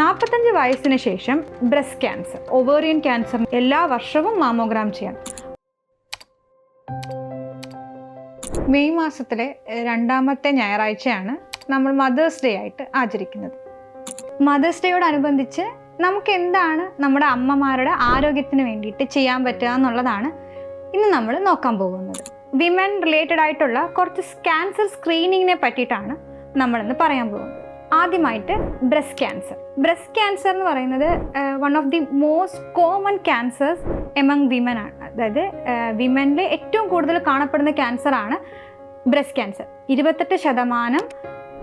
നാൽപ്പത്തഞ്ച് വയസ്സിന് ശേഷം ബ്രസ്റ്റ് ക്യാൻസർ. ഒവേറിയൻ ക്യാൻസർ എല്ലാ വർഷവും മാമോഗ്രാം ചെയ്യണം മെയ് മാസത്തിലെ രണ്ടാമത്തെ ഞായറാഴ്ചയാണ് നമ്മൾ മദേഴ്സ് ഡേ ആയിട്ട് ആചരിക്കുന്നത്. മദേഴ്സ് ഡേയോടനുബന്ധിച്ച് നമുക്ക് എന്താണ് നമ്മുടെ അമ്മമാരുടെ ആരോഗ്യത്തിന് വേണ്ടിയിട്ട് ചെയ്യാൻ പറ്റുക എന്നുള്ളതാണ് ഇന്ന് നമ്മൾ നോക്കാൻ പോകുന്നത്. വിമൻ റിലേറ്റഡ് ആയിട്ടുള്ള കുറച്ച് ക്യാൻസർ സ്ക്രീനിങ്ങിനെ പറ്റിയിട്ടാണ് നമ്മളിന്ന് പറയാൻ പോകുന്നത്. ആദ്യമായിട്ട് ബ്രസ്റ്റ് ക്യാൻസർ ബ്രസ്റ്റ് ക്യാൻസർ എന്ന് പറയുന്നത് one of the most common cancers among women ആണ്. അതായത് വിമനിൽ ഏറ്റവും കൂടുതൽ കാണപ്പെടുന്ന ക്യാൻസർ ആണ് ബ്രസ്റ്റ് ക്യാൻസർ ഇരുപത്തെട്ട് ശതമാനം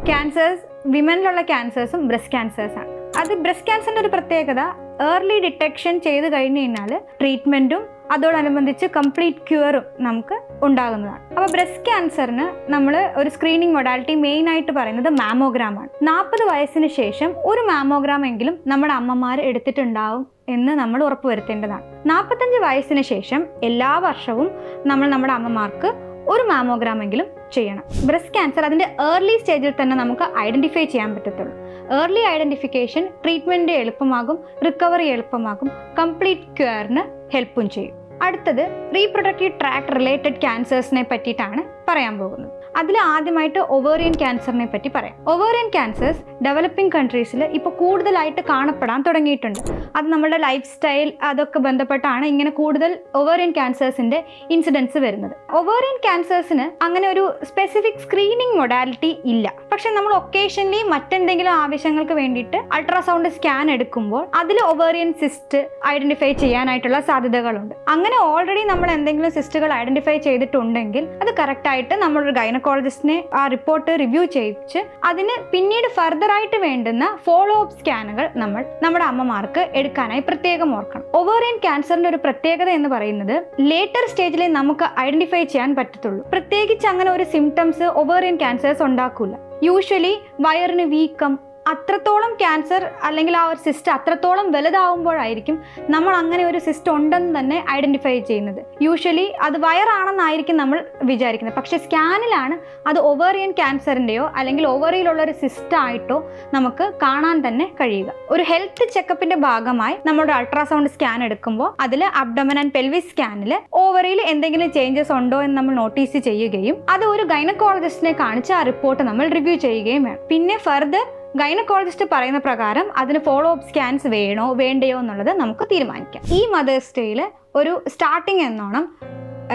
ക്യാൻസേഴ്സ് വിമനിലുള്ള ക്യാൻസേഴ്സും ബ്രസ്റ്റ് ക്യാൻസേഴ്സ് ആണ്. അത് ബ്രസ്റ്റ് ക്യാൻസറിന്റെ ഒരു പ്രത്യേകത ഏർലി ഡിറ്റക്ഷൻ ചെയ്ത് കഴിഞ്ഞ് കഴിഞ്ഞാൽ ട്രീറ്റ്മെന്റും അതോടനുബന്ധിച്ച് കംപ്ലീറ്റ് ക്യൂറും നമുക്ക് ഉണ്ടാകുന്നതാണ്. അപ്പോൾ ബ്രസ്റ്റ് ക്യാൻസറിന് നമ്മൾ ഒരു സ്ക്രീനിങ് മൊഡാലിറ്റി മെയിൻ ആയിട്ട് പറയുന്നത് മാമോഗ്രാമാണ് നാൽപ്പത് വയസ്സിന് ശേഷം ഒരു മാമോഗ്രാം എങ്കിലും നമ്മുടെ അമ്മമാർ എടുത്തിട്ടുണ്ടാവും എന്ന് നമ്മൾ ഉറപ്പുവരുത്തേണ്ടതാണ്. നാൽപ്പത്തഞ്ച് വയസ്സിന് ശേഷം എല്ലാ വർഷവും നമ്മൾ നമ്മുടെ അമ്മമാർക്ക് ഒരു മാമോഗ്രാം എങ്കിലും ചെയ്യണം. ബ്രസ്റ്റ് ക്യാൻസർ അതിന്റെ ഏർലി സ്റ്റേജിൽ തന്നെ നമുക്ക് ഐഡന്റിഫൈ ചെയ്യാൻ പറ്റത്തുള്ളൂ. ഏർലി ഐഡന്റിഫിക്കേഷൻ ട്രീറ്റ്മെന്റ് എളുപ്പമാകും റിക്കവറി എളുപ്പമാകും കംപ്ലീറ്റ് ക്യൂറിന് ഹെൽപ്പും ചെയ്യും. അടുത്തത് റീപ്രൊഡക്റ്റീവ് ട്രാക്ക് റിലേറ്റഡ് ക്യാൻസേഴ്സിനെ പറ്റിയിട്ടാണ് പറയാൻ പോകുന്നത് അതിൽ ആദ്യമായിട്ട് ഒവേറിയൻ ക്യാൻസറിനെ പറ്റി പറയാം. ഒവേറിയൻ ക്യാൻസേഴ്സ് ഡെവലപ്പിംഗ് കൺട്രീസിൽ ഇപ്പോൾ കൂടുതലായിട്ട് കാണപ്പെടാൻ തുടങ്ങിയിട്ടുണ്ട്. അത് നമ്മുടെ ലൈഫ് സ്റ്റൈൽ അതൊക്കെ ബന്ധപ്പെട്ടാണ് ഇങ്ങനെ കൂടുതൽ ഒവേറിയൻ ക്യാൻസേഴ്സിന്റെ ഇൻസിഡൻസ് വരുന്നത്. ഒവേറിയൻ ക്യാൻസേഴ്സിന് അങ്ങനെ ഒരു സ്പെസിഫിക് സ്ക്രീനിങ് മൊഡാലിറ്റി ഇല്ല. പക്ഷെ നമ്മൾ ഒക്കേഷനലി മറ്റെന്തെങ്കിലും ആവശ്യങ്ങൾക്ക് വേണ്ടിയിട്ട് അൾട്രാസൗണ്ട് സ്കാൻ എടുക്കുമ്പോൾ അതിൽ ഒവേറിയൻ സിസ്റ്റ് ഐഡന്റിഫൈ ചെയ്യാനായിട്ടുള്ള സാധ്യതകളുണ്ട്. അങ്ങനെ ഓൾറെഡി നമ്മൾ എന്തെങ്കിലും സിസ്റ്റുകൾ ഐഡന്റിഫൈ ചെയ്തിട്ടുണ്ടെങ്കിൽ അത് കറക്റ്റായിട്ട് നമ്മളൊരു ഗൈനക്കോളജിസ്റ്റിനെ ആ റിപ്പോർട്ട് റിവ്യൂ ചെയ്യിച്ച് അതിന് പിന്നീട് ഫർദർ ആയിട്ട് വേണ്ടുന്ന ഫോളോ അപ്പ് സ്കാനുകൾ നമ്മൾ നമ്മുടെ അമ്മമാർക്ക് എടുക്കാനായി പ്രത്യേകം ഓർക്കണം. ഒവേറിയൻ ക്യാൻസറിന്റെ ഒരു പ്രത്യേകത എന്ന് പറയുന്നത് ലേറ്റർ സ്റ്റേജിലെ നമുക്ക് ഐഡന്റിഫൈ ചെയ്യാൻ പറ്റത്തുള്ളൂ. പ്രത്യേകിച്ച് അങ്ങനെ ഒരു സിംറ്റംസ് ഒവേറിയൻ ക്യാൻസേഴ്സ് ഉണ്ടാക്കൂല. യൂഷ്വലി വയറിന് വീക്കം അത്രത്തോളം ക്യാൻസർ അല്ലെങ്കിൽ ആ ഒരു സിസ്റ്റ് അത്രത്തോളം വലുതാവുമ്പോഴായിരിക്കും നമ്മൾ അങ്ങനെ ഒരു സിസ്റ്റ് ഉണ്ടെന്ന് തന്നെ ഐഡന്റിഫൈ ചെയ്യുന്നത്. യൂഷ്വലി അത് വയറാണെന്നായിരിക്കും നമ്മൾ വിചാരിക്കുന്നത്. പക്ഷേ സ്കാനിലാണ് അത് ഒവേറിയൻ ക്യാൻസറിന്റെയോ അല്ലെങ്കിൽ ഓവറിയിലുള്ള ഒരു സിസ്റ്റ് ആയിട്ടോ നമുക്ക് കാണാൻ തന്നെ കഴിയുക. ഒരു ഹെൽത്ത് ചെക്കപ്പിന്റെ ഭാഗമായി നമ്മുടെ അൾട്രാസൗണ്ട് സ്കാൻ എടുക്കുമ്പോൾ അതിൽ അബ്ഡമൻ ആൻഡ് പെൽവിസ് സ്കാനിൽ ഓവറിയിൽ എന്തെങ്കിലും ചേഞ്ചസ് ഉണ്ടോ എന്ന് നമ്മൾ നോട്ടീസ് ചെയ്യുകയും അത് ഒരു ഗൈനക്കോളജിസ്റ്റിനെ കാണിച്ച് ആ റിപ്പോർട്ട് നമ്മൾ റിവ്യൂ ചെയ്യുകയും വേണം. പിന്നെ ഫർദർ ഗൈനക്കോളജിസ്റ്റ് പറയുന്ന പ്രകാരം അതിന് ഫോളോ അപ്പ് സ്കാൻസ് വേണോ വേണ്ടയോ എന്നുള്ളത് നമുക്ക് തീരുമാനിക്കാം. ഈ മദേഴ്സ് ഡേയിൽ ഒരു സ്റ്റാർട്ടിങ് എന്നോണം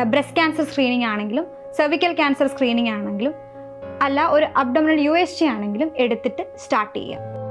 ബ്രസ്റ്റ് ക്യാൻസർ സ്ക്രീനിങ് ആണെങ്കിലും സെർവിക്കൽ ക്യാൻസർ സ്ക്രീനിങ് ആണെങ്കിലും അല്ല ഒരു അബ്ഡമിനൽ യു എസ് ജി ആണെങ്കിലും എടുത്തിട്ട് സ്റ്റാർട്ട് ചെയ്യുക